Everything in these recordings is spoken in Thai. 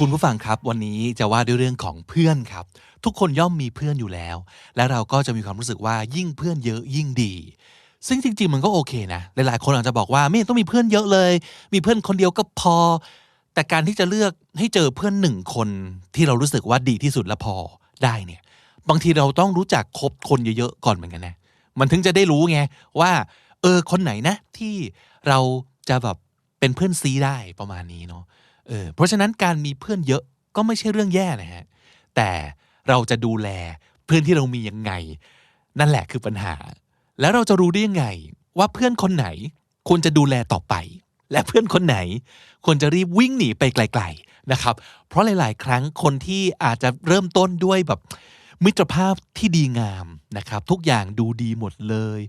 คุณผู้ฟังครับวันนี้จะว่าด้วยเรื่องของเพื่อนครับ ทุกคนย่อมมีเพื่อนอยู่แล้ว และเราก็จะมีความรู้สึกว่ายิ่งเพื่อนเยอะยิ่งดี ซึ่งจริง ๆ มันก็โอเคนะหลายๆคนอาจจะบอกว่าไม่ต้องมีเพื่อนเยอะเลย มีเพื่อนคนเดียวก็พอ แต่การที่จะเลือกให้เจอเพื่อนหนึ่งคนที่เรารู้สึกว่าดีที่สุดและพอได้เนี่ย บางทีเราต้องรู้จักคบคนเยอะๆก่อนเหมือนกันนะมันถึงจะได้รู้ไงว่า เออคนไหนนะที่เราจะแบบเป็นเพื่อนซีได้ประมาณนี้เนาะ เออเพราะฉะนั้นการมีเพื่อนเยอะก็ไม่ใช่เรื่องแย่นะฮะแต่เราจะดูแลเพื่อนที่เรามียังไง นั่นแหละคือปัญหา แล้วเราจะรู้ได้ยังไง ว่าเพื่อนคนไหนควรจะดูแลต่อไป และเพื่อนคนไหนควรจะรีบวิ่งหนีไปไกล ๆนะครับ เพราะหลาย ๆ ครั้งคนที่อาจจะเริ่มต้นด้วยแบบมิตรภาพที่ดีงามนะครับ ทุกอย่างดูดีหมดเลย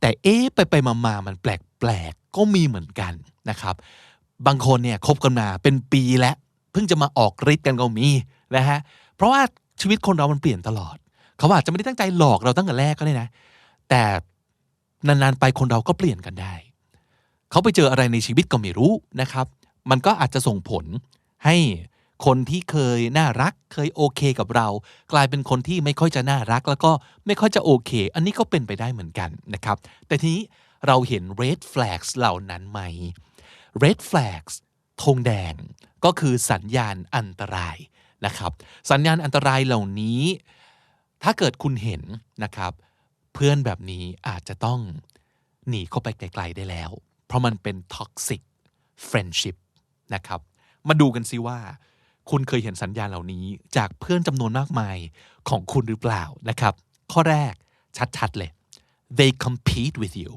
แต่เอ๊ะไปไปมามามันแปลกๆก็มีเหมือนกันนะครับ บางคนเนี่ยคบกันมาเป็นปีแล้วเพิ่งจะมาออกฤทธิ์กันก็มีนะฮะเพราะว่าชีวิตคนเรามันเปลี่ยนตลอด เขาอาจจะไม่ได้ตั้งใจหลอกเราตั้งแต่แรกก็ได้นะ แต่นานๆไปคนเราก็เปลี่ยนกันได้ เขาไปเจออะไรในชีวิตก็ไม่รู้นะครับ มันก็อาจจะส่งผลให้คนที่เคยน่ารักเคยโอเคกับเรา กลายเป็นคนที่ไม่ค่อยจะน่ารัก แล้วก็ไม่ค่อยจะโอเค อันนี้ก็เป็นไปได้เหมือนกันนะครับ แต่ทีนี้เราเห็น red flags เหล่านั้นไหม red flags ธงแดง ก็คือสัญญาณอันตรายนะครับ สัญญาณอันตรายเหล่านี้ ถ้าเกิดคุณเห็นนะครับ เพื่อนแบบนี้อาจจะต้องหนีเข้าไปไกลๆได้แล้ว เพราะมันเป็น toxic friendship นะครับ มาดูกันซิว่า คุณเคยเห็นสัญญาณเหล่านี้ จากเพื่อนจำนวนมากมายของคุณหรือเปล่านะครับ ข้อแรกชัดๆเลย they compete with you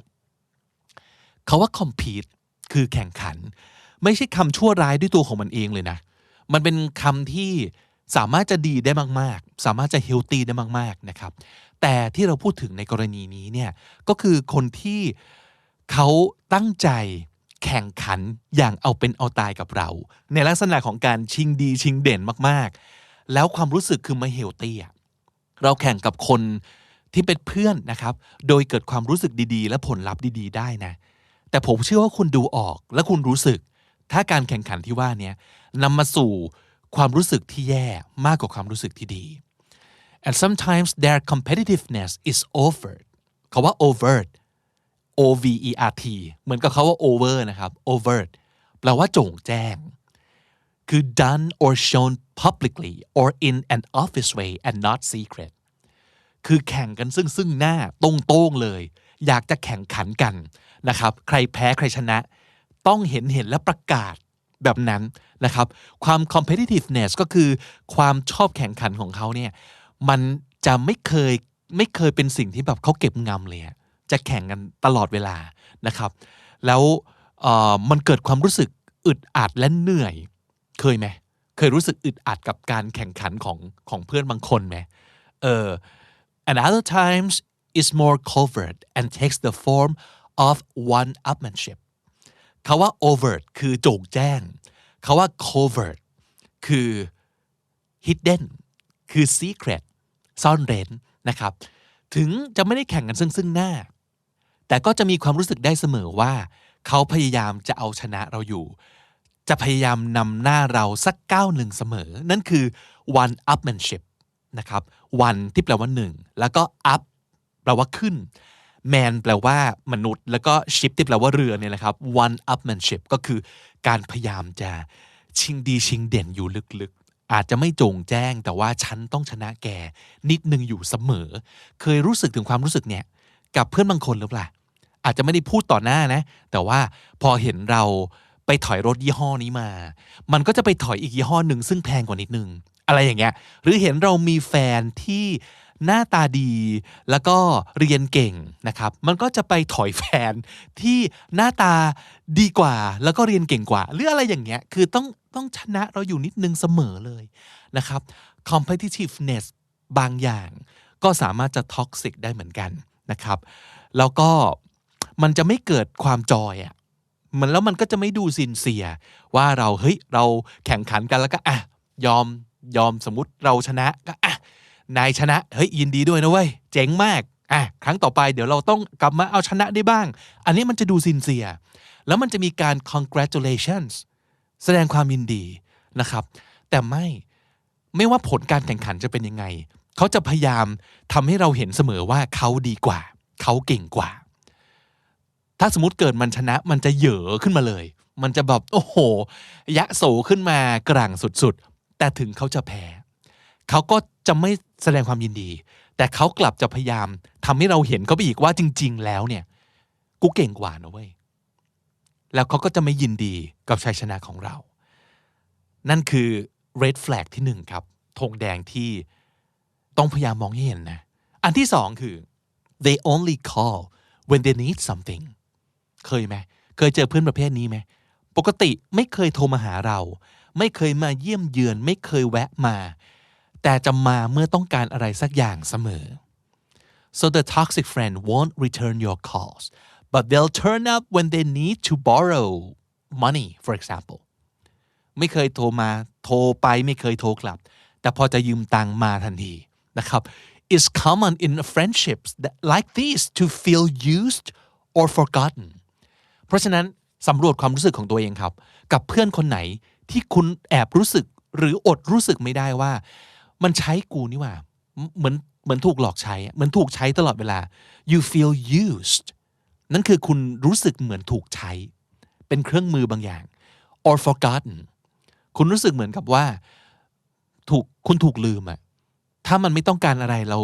คาว่า compete คือแข่งขัน ไม่ใช่คำชั่วร้ายด้วยตัวของมันเองเลยนะ มันเป็นคำที่สามารถจะดีได้มาก ๆ สามารถจะเฮลตี้ได้มาก ๆ นะครับ แต่ที่เราพูดถึงในกรณีนี้เนี่ยก็คือคนที่เขาตั้งใจแข่งขันอย่างเอาเป็นเอาตายกับเรา ในลักษณะของการชิงดีชิงเด่นมากๆ แล้วความรู้สึกคือไม่เฮลตี้เราแข่งกับคนที่เป็นเพื่อนนะครับ โดยเกิดความรู้สึกดีๆ และผลลัพธ์ดีๆ ได้นะ แต่ผมเชื่อว่าคุณดูออกและคุณรู้สึก ถ้าการแข่งขันที่ว่านี้นำมาสู่ความรู้สึกที่แย่มากกว่าความรู้สึกที่ดี and sometimes their competitiveness is overt คาว่า overt O V E R T เหมือนกับเขาว่า over นะครับ overt แปลว่าโจ่งแจ้ง คือ done or shown publicly or in an obvious way and not secret คือแข่งกันซึ่งซึ่งหน้าตรงๆเลย อยากจะแข่งขันกันนะครับ ใครแพ้ใครชนะ ต้องเห็นเห็นและประกาศแบบนั้นนะครับ ความ competitiveness ก็คือความชอบแข่งขันของเขาเนี่ยมันจะไม่เคยไม่เคยเป็นสิ่งที่แบบเขาเก็บงำเลยจะแข่งกันตลอดเวลานะครับ แล้วมันเกิดความรู้สึกอึดอัดและเหนื่อย เคยไหมเคยรู้สึกอึดอัดกับการแข่งขันของของเพื่อนบางคนไหมเออ and other times is more covert and takes the form of one-upmanship คาว่า overt คือโจงแจ้งคาว่า covert คือ hidden คือ secret ซ่อนเร้นนะครับ ถึงจะไม่ได้แข่งกันซึ่งซึ่งหน้า แต่ก็จะมีความรู้สึกได้เสมอว่า เขาพยายามจะเอาชนะเราอยู่ จะพยายามนำหน้าเราสักก้าวหนึ่งเสมอ นั่นคือ one upmanship นะครับ one ที่แปลว่าหนึ่ง แล้วก็ up ลว่าขึ้น man แปลว่ามนุษย์ แล้วก็ ship ที่แปลว่าเรือเนี่ยนะครับ one upmanship ก็คือการพยายามจะชิงดีชิงเด่นอยู่ลึกๆ อาจจะไม่จงแจ้งแต่ว่าฉันต้องชนะแกนิดนึงอยู่เสมอ เคยรู้สึกถึงความรู้สึกเนี่ย กับเพื่อนบางคนหรือเปล่า อาจจะไม่ได้พูดต่อหน้านะ แต่ว่าพอเห็นเราไปถอยรถยี่ห้อนี้มา มันก็จะไปถอยอีกยี่ห้อหนึ่งซึ่งแพงกว่านิดนึง อะไรอย่างเงี้ย หรือเห็นเรามีแฟนที่ หน้าตาดี แล้วก็เรียนเก่งนะครับ มันก็จะไปถอยแฟนที่หน้าตาดีกว่า แล้วก็เรียนเก่งกว่า หรืออะไรอย่างเงี้ย คือต้องต้องชนะเราอยู่นิดนึงเสมอเลยนะครับ competitiveness บางอย่าง ก็สามารถจะท็อกซิกได้เหมือนกันนะครับ แล้วก็มันจะไม่เกิดความจอยอะ่ะมันแล้วมันก็จะไม่ดูซินเสีย ว่าเราเฮ้ยเราแข่งขันกันแล้วก็อะยอมยอมสมมติเราชนะก็อะ นายชนะ เฮ้ยยินดีด้วยนะเว้ย เจ๋งมากอะครั้งต่อไปเดี๋ยวเราต้องกลับมาเอาชนะได้บ้าง อันนี้มันจะดูซินเสีย แล้วมันจะมีการ congratulations แสดงความยินดีนะครับ แต่ไม่ไม่ว่าผลการแข่งขันจะเป็นยังไง เขาจะพยายามทำให้เราเห็นเสมอว่าเขาดีกว่า เขาเก่งกว่า ถ้าสมมติเกิดมันชนะมันจะเหยอขึ้นมาเลย มันจะแบบโอ้โห ยะโสขึ้นมากลางสุดๆ แต่ถึงเขาจะแพ้ เขาก็จะไม่ แสดงความยินดี แต่เขากลับจะพยายามทำให้เราเห็นเขาไปอีกว่าจริง ๆ แล้วเนี่ย กูเก่งกว่านะเว้ยแล้วเขาก็จะไม่ยินดีกับชัยชนะของเรา นั่นคือ red flag ที่หนึ่งครับธงแดงที่ต้องพยายามมองให้เห็นนะ อันที่สองคือ they only call when they need something เคยไหม เคยเจอเพื่อนประเภทนี้ไหม ปกติไม่เคยโทรมาหาเรา ไม่เคยมาเยี่ยมเยือน ไม่เคยแวะมา แต่จะมาเมื่อต้องการอะไรสักอย่างเสมอ so the toxic friend won't return your calls but they'll turn up when they need to borrow money for example ไม่เคยโทรมาโทรไปไม่เคยโทรกลับ แต่พอจะยืมตังมาทันทีนะครับ is common in friendships that like these to feel used or forgotten เพราะฉะนั้นสำรวจความรู้สึกของตัวเองครับ กับเพื่อนคนไหนที่คุณแอบรู้สึกหรืออดรู้สึกไม่ได้ว่า มันใช้กูนี่ว่าเหมือนเหมือนถูกหลอกใช้เหมือนถูกใช้ตลอดเวลา you feel used นั่นคือคุณรู้สึกเหมือนถูกใช้ เป็นเครื่องมือบางอย่าง or forgotten คุณรู้สึกเหมือนกับว่าถูกคุณถูกลืมอะถ้ามันไม่ต้องการอะไรเรา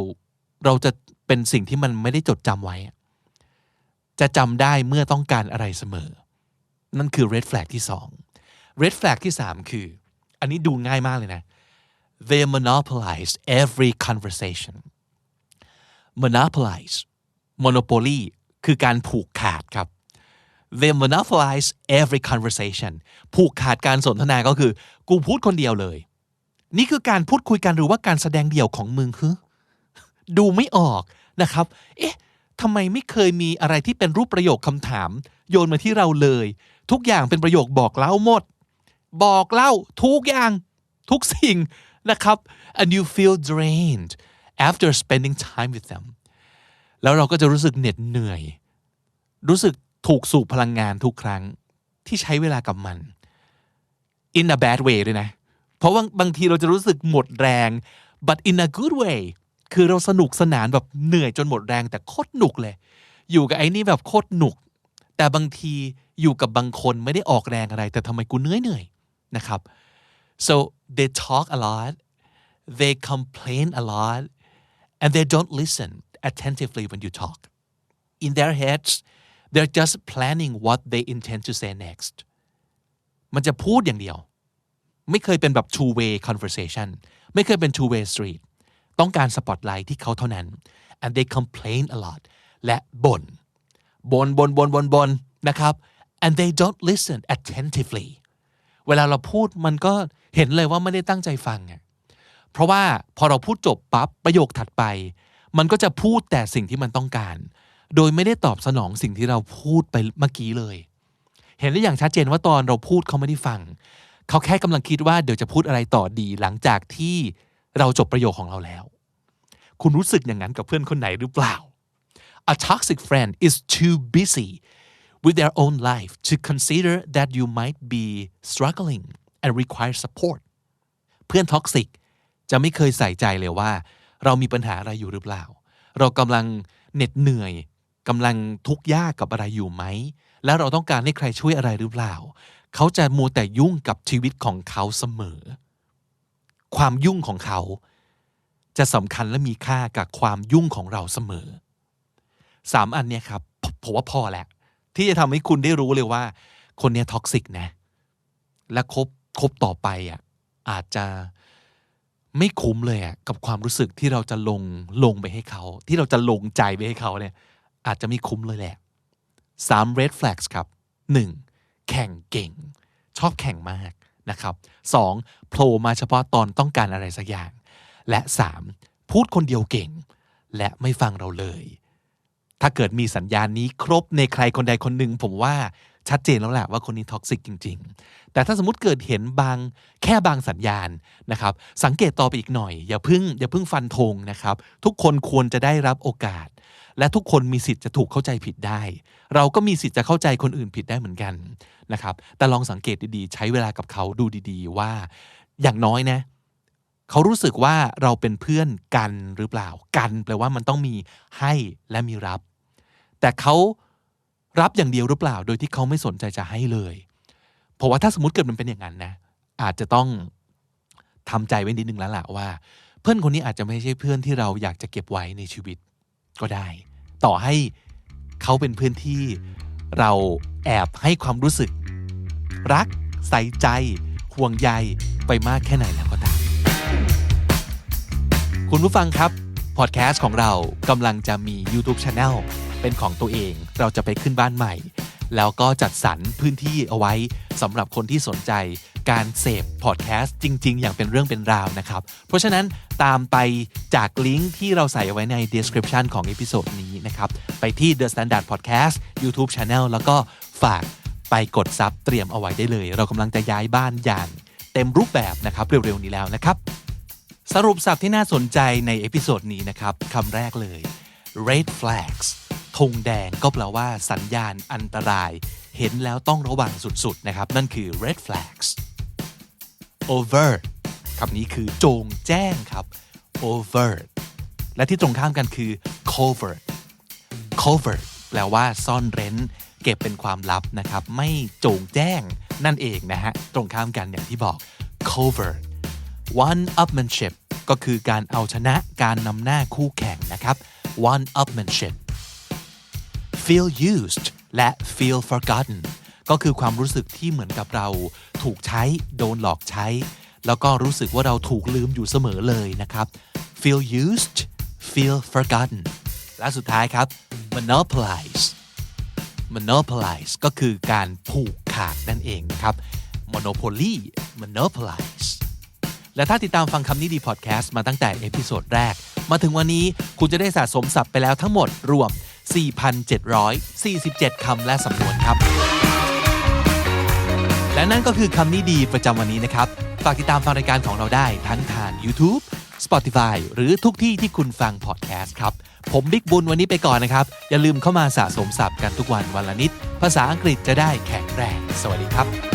เราจะเป็นสิ่งที่มันไม่ได้จดจำไว้ จะจำได้เมื่อต้องการอะไรเสมอ นั่นคือ red flag ที่สอง red flag ที่สามคือ อันนี้ดูง่ายมากเลยนะ they monopolize every conversation monopolize monopoly คือการผูกขาดครับ they monopolize every conversation ผูกขาดการสนทนาก็คือ กูพูดคนเดียวเลย นี่คือการพูดคุยกันหรือว่าการแสดงเดี่ยวของมึงคือดูไม่ออกนะครับ เอ๊ะทำไมไม่เคยมีอะไรที่เป็นรูปประโยคคำถาม โยนมาที่เราเลย ทุกอย่างเป็นประโยคบอกเล่าหมด บอกเล่าทุกอย่างทุกสิ่ง นะครับ and you feel drained after spending time with them แล้วเราก็จะรู้สึกเหน็ดเหนื่อย รู้สึกถูกสูบพลังงานทุกครั้งที่ใช้เวลากับมัน in a bad way เลยนะ เพราะว่าบางทีเราจะรู้สึกหมดแรง but in a good way คือเราสนุกสนานแบบเหนื่อยจนหมดแรงแต่โคตรหนุกเลย อยู่กับไอ้นี่แบบโคตรหนุก แต่บางทีอยู่กับบางคนไม่ได้ออกแรงอะไร แต่ทำไมกูเหนื่อยเหนื่อยนะครับ so they talk a lot they complain a lot and they don't listen attentively when you talk in their heads they're just planning what they intend to say next มันจะพูดอย่างเดียว ไม่เคยเป็นแบบ two way conversation ไม่เคยเป็น two way street ต้องการสปอตไลท์ที่เขาเท่านั้น and they complain a lot และบน่นบนบนบนบนบนนะครับ and they don't listen attentively เวลาเราพูดมันก็เห็นเลยว่าไม่ได้ตั้งใจฟังไงเพราะว่าพอเราพูดจบปั๊บประโยคถัดไป มันก็จะพูดแต่สิ่งที่มันต้องการ โดยไม่ได้ตอบสนองสิ่งที่เราพูดไปเมื่อกี้เลย เห็นได้อย่างชัดเจนว่าตอนเราพูดเขาไม่ได้ฟัง เขาแค่กำลังคิดว่าเดี๋ยวจะพูดอะไรต่อดีหลังจากที่เราจบประโยคของเราแล้ว คุณรู้สึกอย่างนั้นกับเพื่อนคนไหนหรือเปล่า A toxic friend is too busy with their own life to consider that you might be struggling and require support เพื่อนท็อกซิกจะไม่เคยใส่ใจเลยว่า เรามีปัญหาอะไรอยู่หรือเปล่า เรากำลังเหน็ดเหนื่อยกำลังทุกข์ยากกับอะไรอยู่ไหม แล้วเราต้องการให้ใครช่วยอะไรหรือเปล่า เขาจะมัวแต่ยุ่งกับชีวิตของเขาเสมอ ความยุ่งของเขา จะสำคัญและมีค่ากับความยุ่งของเราเสมอสามอันเนี้ยครับผมว่าพอแหละ ที่จะทำให้คุณได้รู้เลยว่า คนนี้ท็อกซิกนะ และคบคบต่อไปอะอาจจะไม่คุ้มเลยอะกับความรู้สึกที่เราจะลงลงไปให้เขา ที่เราจะลงใจไปให้เขาเนี่ย อาจจะไม่คุ้มเลยแหละสาม red flags ครับหนึ่งแข่งเก่ง ชอบแข่งมากนะครับสองโผล่มาเฉพาะตอนต้องการอะไรสักอย่าง และสามพูดคนเดียวเก่ง และไม่ฟังเราเลย ถ้าเกิดมีสัญญาณนี้ครบในใครคนใดคนหนึ่งผมว่าชัดเจนแล้วแหละว่าคนนี้ท็อกซิกจริง ๆ แต่ถ้าสมมติเกิดเห็นบางแค่บางสัญญาณนะครับ สังเกตต่อไปอีกหน่อย อย่าพึ่งอย่าพึ่งฟันธงนะครับ ทุกคนควรจะได้รับโอกาส และทุกคนมีสิทธิ์จะถูกเข้าใจผิดได้ เราก็มีสิทธิ์จะเข้าใจคนอื่นผิดได้เหมือนกันนะครับ แต่ลองสังเกตดีๆ ใช้เวลากับเขาดูดี ๆ ว่าอย่างน้อยนะ เขารู้สึกว่าเราเป็นเพื่อนกันหรือเปล่า กันแปลว่ามันต้องมีให้และมีรับ แต่เขารับอย่างเดียวหรือเปล่า โดยที่เขาไม่สนใจจะให้เลยเพราะว่าถ้าสมมติเกิดมันเป็นอย่างนั้นนะ อาจจะต้องทำใจไว้นิดนึงแล้วล่ะว่า เพื่อนคนนี้อาจจะไม่ใช่เพื่อนที่เราอยากจะเก็บไว้ในชีวิตก็ได้ ต่อให้เขาเป็นเพื่อนที่เราแอบให้ความรู้สึก รัก ใส่ใจ ห่วงใยไปมากแค่ไหนแล้วก คุณผู้ฟังครับ พอดแคสต์ของเรากำลังจะมี YouTube Channel เป็นของตัวเอง เราจะไปขึ้นบ้านใหม่ แล้วก็จัดสรรพื้นที่เอาไว้สำหรับคนที่สนใจการเสพพอดแคสต์จริง ๆ อย่างเป็นเรื่องเป็นราวนะครับ เพราะฉะนั้นตามไปจากลิงก์ที่เราใส่ไว้ใน description ของเอพิโซดนี้นะครับ ไปที่ The Standard Podcast YouTube Channel แล้วก็ฝากไปกดซับเตรียมเอาไว้ได้เลย เรากำลังจะย้ายบ้านอย่างเต็มรูปแบบนะครับ เร็ว ๆ นี้แล้วนะครับ สรุปสับที่น่าสนใจในเอพิโซดนี้นะครับคำแรกเลย red flags ธงแดงก็แปลว่าสัญญาณอันตราย เห็นแล้วต้องระวังสุดๆนะครับ นั่นคือ red flags overt คำนี้คือโจงแจ้งครับ overt และที่ตรงข้ามกันคือ covert covert แปลว่าซ่อนเร้น เก็บเป็นความลับนะครับ ไม่โจงแจ้งนั่นเองนะฮะ ตรงข้ามกันอย่างที่บอก covert one upmanship ก็คือการเอาชนะการนำหน้าคู่แข่งนะครับ one upmanship feel used และ feel forgotten ก็คือความรู้สึกที่เหมือนกับเราถูกใช้โดนหลอกใช้ แล้วก็รู้สึกว่าเราถูกลืมอยู่เสมอเลยนะครับ feel used feel forgotten และสุดท้ายครับ monopolize monopolize ก็คือการผูกขาดนั่นเองนะครับ monopoly monopolize และถ้าติดตามฟังคำนี้ดีพอดแคสต์มาตั้งแต่เอพิโซดแรก มาถึงวันนี้คุณจะได้สะสมศัพท์ไปแล้วทั้งหมดรวม 4,747 คำและสำนวนครับ และนั่นก็คือคำนี้ดีประจำวันนี้นะครับ ฝากติดตามฟังรายการของเราได้ทั้งทาง YouTube Spotify หรือทุกที่ที่คุณฟังพอดแคสต์ครับ ผมบิ๊กบุญวันนี้ไปก่อนนะครับ อย่าลืมเข้ามาสะสมศัพท์กันทุกวันวันละนิด ภาษาอังกฤษจะได้แข็งแรง สวัสดีครับ